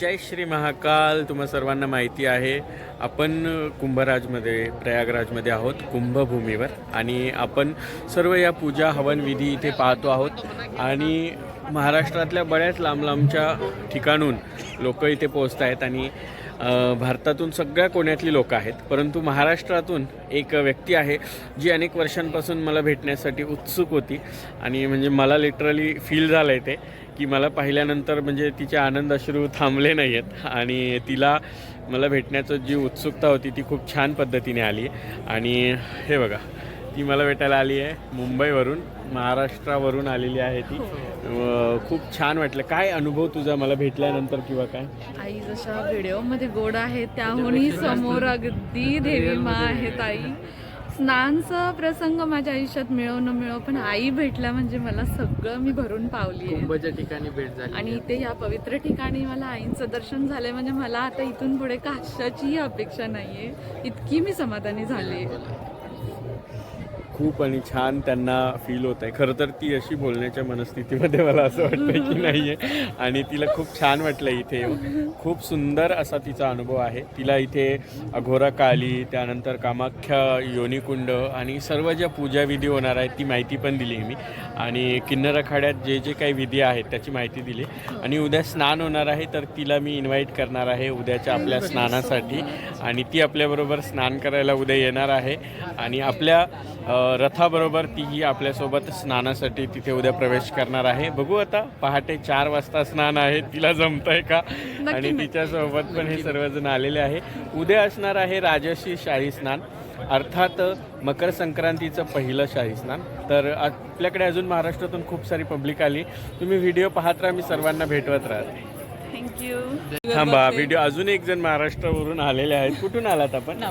जय श्री महाकाल. तुम्हा सर्वांना माहिती आहे आपण कुंभराजमध्ये प्रयागराजमध्ये आहोत कुंभभूमीवर. आणि आपण सर्व या पूजा हवन विधी इथे पाहतो आहोत. आणि महाराष्ट्रातल्या बऱ्याच लांब लांबच्या ठिकाणून लोक इथे पोहोचत आहेत आणि भारतातून सगळ्या कोण्यातली लोक आहेत परंतु महाराष्ट्रातून एक व्यक्ती आहे जी अनेक वर्षांपासून मला भेटण्यासाठी उत्सुक होती. आणि म्हणजे मला लिटरली फील झालं आहे ते की मला पाहिल्यानंतर म्हणजे तिचे आनंद अश्रू थांबले नाही आहेत आणि तिला मला भेटण्याचं जी उत्सुकता होती ती खूप छान पद्धतीने आली. आणि हे बघा ती मला भेटायला आली आहे मुंबईवरून महाराष्ट्रावरून आलेली आहे ती. खूप छान वाटलं. काय अनुभव तुझा मला भेटल्यानंतर किंवा काय? आई जशा व्हिडिओमध्ये गोड आहे त्याहूनही समोर अगदी देवी मा आहेत आई. स्नानचा प्रसंग माझ्या आयुष्यात मिळो न मिळो पण आई भेटल्या म्हणजे मला सगळं मी भरून पावली कुंभच्या ठिकाणी भेट झाली. आणि इथे या पवित्र ठिकाणी मला आईंचं दर्शन झालंय म्हणजे मला आता इथून पुढे कशाचीही अपेक्षा नाहीये. इतकी मी समाधानी झाले खूप आणि छान त्यांना फील होत आहे. खरं तर ती अशी बोलण्याच्या मनस्थितीमध्ये मला असं वाटतं की नाही आहे आणि तिला खूप छान वाटलं इथे येऊन. खूप सुंदर असा तिचा अनुभव आहे. तिला इथे अघोरा काली त्यानंतर कामाख्या योनिकुंड आणि सर्व ज्या पूजाविधी होणार आहेत ती माहिती पण दिली मी. आणि किन्नर अखाड्यात जे जे काही विधी आहेत त्याची माहिती दिली. आणि उद्या स्नान होणार आहे तर तिला मी इन्व्हाइट करणार आहे उद्याच्या आपल्या स्नानासाठी. आणि ती आपल्याबरोबर स्नान करायला उद्या येणार आहे. आणि आपल्या रथाबरोबर तीही आपल्यासोबत स्नानासाठी तिथे उद्या प्रवेश करणार आहे. बघू आता पहाटे चार वाजता स्नान आहे तिला जमतंय का? आणि तिच्यासोबत पण हे सर्वजण आलेले आहे. उद्या असणार आहे राजशी शाही स्नान. अर्थात मकर संक्रांतीचं पहिलं शाही स्नान. तर आपल्याकडे अजून महाराष्ट्रातून खूप सारी पब्लिक आली. तुम्ही व्हिडिओ पाहत राहा मी सर्वांना भेटवत राहते. थँक्यू थांबा व्हिडिओ अजून एक जण महाराष्ट्रावरून आलेले आहेत. कुठून आलात आपण?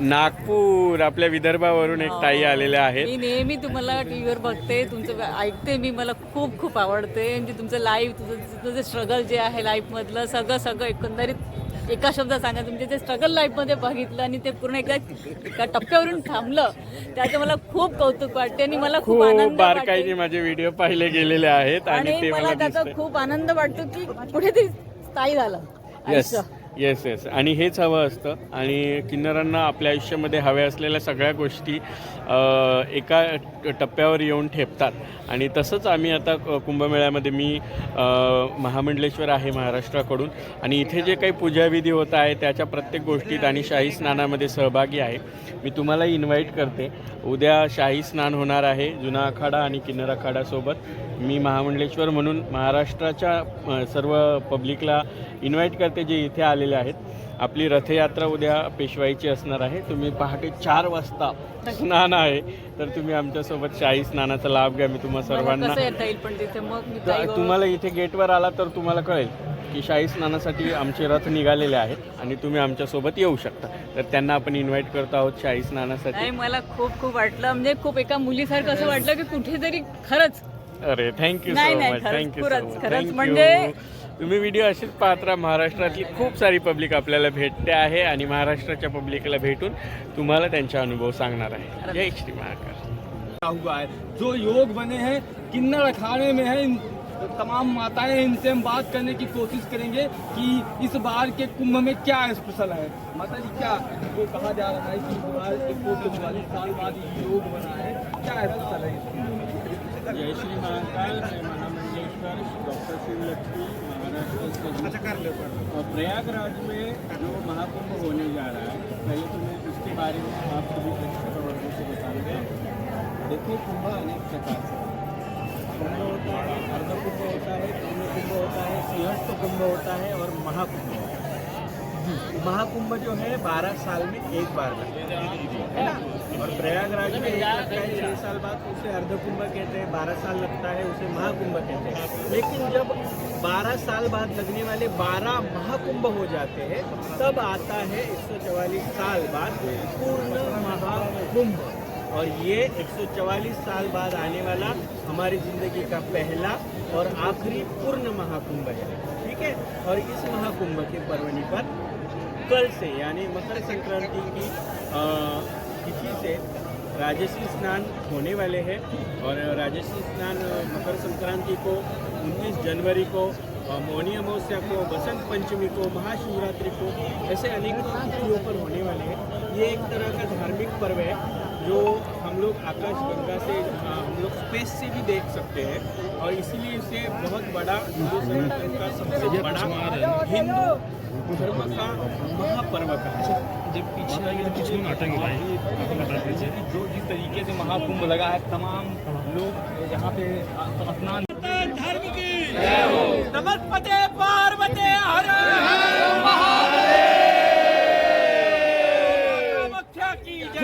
नागपूर आपल्या विदर्भावरून एक ताई आलेल्या आहेत. मी नेहमी तुम्हाला टी व्हीवर बघते तुमचं ऐकते मी मला खूप खूप आवडते. म्हणजे तुमचं लाईव्ह तुझं तुझं जे स्ट्रगल जे आहे लाईफमधलं सगळं सगळं एकंदरीत एका शब्दात सांगा तुमचे जे स्ट्रगल लाईफमध्ये बघितलं आणि ते पूर्ण एकदा एका टप्प्यावरून थांबलं त्याचं मला खूप कौतुक वाटते आणि मला खूप खूप आनंद बारकाईने माझे व्हिडिओ पाहिले गेलेले आहेत आणि आणि ते मला मला त्याचा दिसतंय. खूप आनंद वाटतो की कुठेतरी स्थायी झालं. आयुष्य. येस येस आणि हेच हवं असतं. आणि किन्नरांना आपल्या आयुष्यामध्ये हव्या असलेल्या सगळ्या गोष्टी एका टप्प्यावर येऊन ठेपतात. आणि तसंच आम्ही आता कुंभमेळ्यामध्ये मी महामंडलेश्वर आहे महाराष्ट्राकडून. आणि इथे जे काही पूजाविधी होत आहे त्याच्या प्रत्येक गोष्टीत आणि शाही स्नानामध्ये सहभागी आहे. मी तुम्हाला इन्व्हाइट करते. उद्या शाही स्नान होणार आहे जुना आखाडा आणि किन्नर आखाडासोबत मी महामंडलेश्वर म्हणून महाराष्ट्राच्या सर्व पब्लिकला इन्व्हाइट करते जे इथे आले आलेले आहेत. आपली रथयात्रा उद्या पेशवाईची असणार आहे. तुम्ही पहाटे चार वाजता स्नान आहे. तर तुम्ही आमच्यासोबत शाही स्नानाचा लाभ घ्या. मी तुम्हा मला सर्वांना तुम्हाला इथे गेटवर आला तर तुम्हाला कळेल की शाही स्नानासाठी आमचे रथ निघालेले आहेत आणि तुम्ही आमच्यासोबत येऊ शकता. तर त्यांना आपण इन्व्हाइट करतो आहोत शाही स्नानासाठी. मला खूप खूप वाटलं. म्हणजे खूप एका मुलीसारखं असं वाटलं की कुठेतरी खरंच. अरे थँक्यू सो मच थँक्यू म्हणजे- तुम्ही व्हिडिओ असेच पाहत राहा. महाराष्ट्रातली खूप सारी पब्लिक आपल्याला भेटते आहे आणि महाराष्ट्राच्या पब्लिकला भेटून तुम्हाला त्यांचे अनुभव सांगणार आहे. जय श्री महाकाल. हुआ है? जो योग बने हैं किन्नर अखाड़े में है इन तमाम माताएं इनसे हम बात करने की कोशिश करेंगे कि इस बार के कुंभ में क्या स्पेशल है। माता जी क्या वो कहा जा रहा है कि इस बार एक सौ चौवालीस साल बाद योग बना है? क्या स्पेशल है? जय श्री महाकाल मैं महामंडलेश्वर डॉक्टर शिवलक्ष्मी महाराष्ट्र से और प्रयागराज में जो महाकुंभ होने जा रहा है, पहले तो मैं उसके बारे में आप सभी प्रेक्षक से बताऊँगा देखिए, कुंभ अनेक प्रकार से कुंभ होता है अर्ध कुंभ होता है पूर्ण कुंभ होता है सिंहस्थ कुंभ होता है और महाकुंभ होता है। महाकुंभ जो है, बारह साल में एक बार लगता है ना? और प्रयागराज में एक है छः साल बाद उसे अर्ध कुंभ कहते हैं, बारह साल लगता है, उसे महाकुंभ कहते हैं। लेकिन जब बारह साल बाद लगने वाले बारह महाकुंभ हो जाते हैं, तब आता है एक साल बाद पूर्ण महाकुंभ। और ये 144 साल बाद आने वाला हमारी ज़िंदगी का पहला और आखिरी पूर्ण महाकुंभ है, ठीक है? और इस महाकुंभ के पर्वणि पर कल से, यानी मकर संक्रांति की तिथि से राजसी स्नान होने वाले हैं और राजसी स्नान मकर संक्रांति को 19 जनवरी को मौनी अमावस्या को, बसंत पंचमी को, महाशिवरात्रि को, ऐसे अनेक तिथियों पर होने वाले हैं। ये एक तरह का धार्मिक पर्व है, जो हम लोग आकाश गंगा से स्पेस से भी देख सकते हैं और इसीलिए इसे बहुत बड़ा हिंदू सनातन का सबसे बड़ा हिंदू धर्म का महापर्व का है। जब पीछे पीछे नाटक जो जिस तरीके से महाकुंभ लगा है तमाम लोग यहाँ पे स्नान धर्म की। नमस्ते पार्वती हर की जय।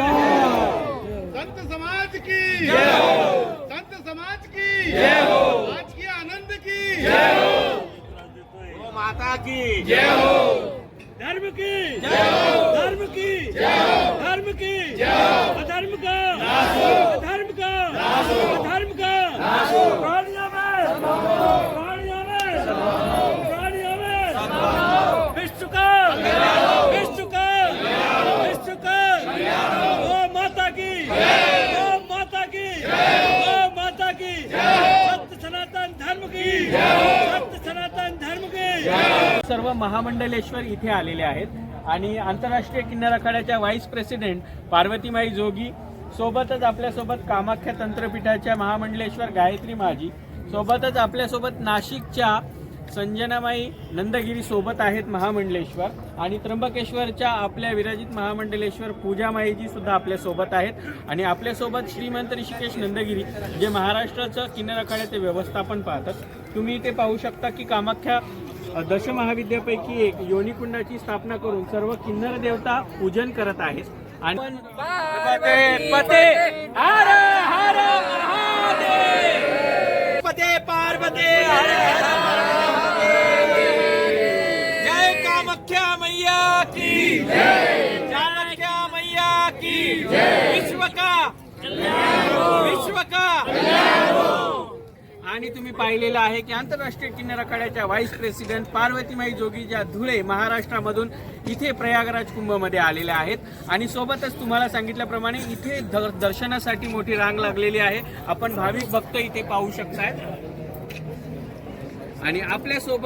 संत समाज की। जय हो। की जय हो। आज के आनंद की जय हो माता की जय हो धर्म की जय हो धर्म की जय हो धर्म की। जय हो। अधर्म का नाशो अधर्म का नाशो अधर्म का नाशो प्राणियों में प्राणियों में प्राणियों में विश्व का विश्व का विश्व का ओ माता की ओ माता की ओ माता की सत्य सनातन धर्म की सत्य सनातन धर्म की सर्व महामंडलेश्वर इथे आलेले आहेत आणि आंतरराष्ट्रीय किन्नर आखाड्याच्या व्हाईस प्रेसिडेंट पार्वतीमाई जोगी सोबतच आपल्यासोबत कामाख्या तंत्रपीठाच्या महामंडलेश्वर गायत्री माझी सोबतच आपल्यासोबत नाशिकच्या संजनामाई नंदगिरी सोबत आहेत महामंडलेश्वर. आणि त्र्यंबकेश्वरच्या आपल्या विराजित महामंडलेश्वर पूजामाईजी सुद्धा आपल्यासोबत आहेत. आणि आपल्यासोबत श्रीमंत ऋषिकेश नंदगिरी जे महाराष्ट्राचं किन्नर आखाड्याचे व्यवस्थापन पाहतात. तुम्ही इथे पाहू शकता की कामाख्या दशमहाविद्यापैकी एक योनिकुंडाची स्थापना करून सर्व किन्नर देवता पूजन करत आहेत. आणि पते पते हर हर महादेव पते पार्वते हर हर जय कामख्या मैया की जय। मैया की जय। विश्व का हो। विश्व का आणि तुम्ही पाहिलेलं आहे की आंतरराष्ट्रीय किन्नर आखाड्याच्या व्हाईस प्रेसिडेंट पार्वतीमाई जोगी धुळे महाराष्ट्रामधून इथे प्रयागराज कुंभमध्ये आलेल्या आहेत. आणि सोबतच तुम्हाला सांगितल्याप्रमाणे इथे द- दर्शनासाठी मोठी रांग लागलेली आहे. आपण भाविक भक्त इथे पाहू शकताय आणि आपल्यासोबत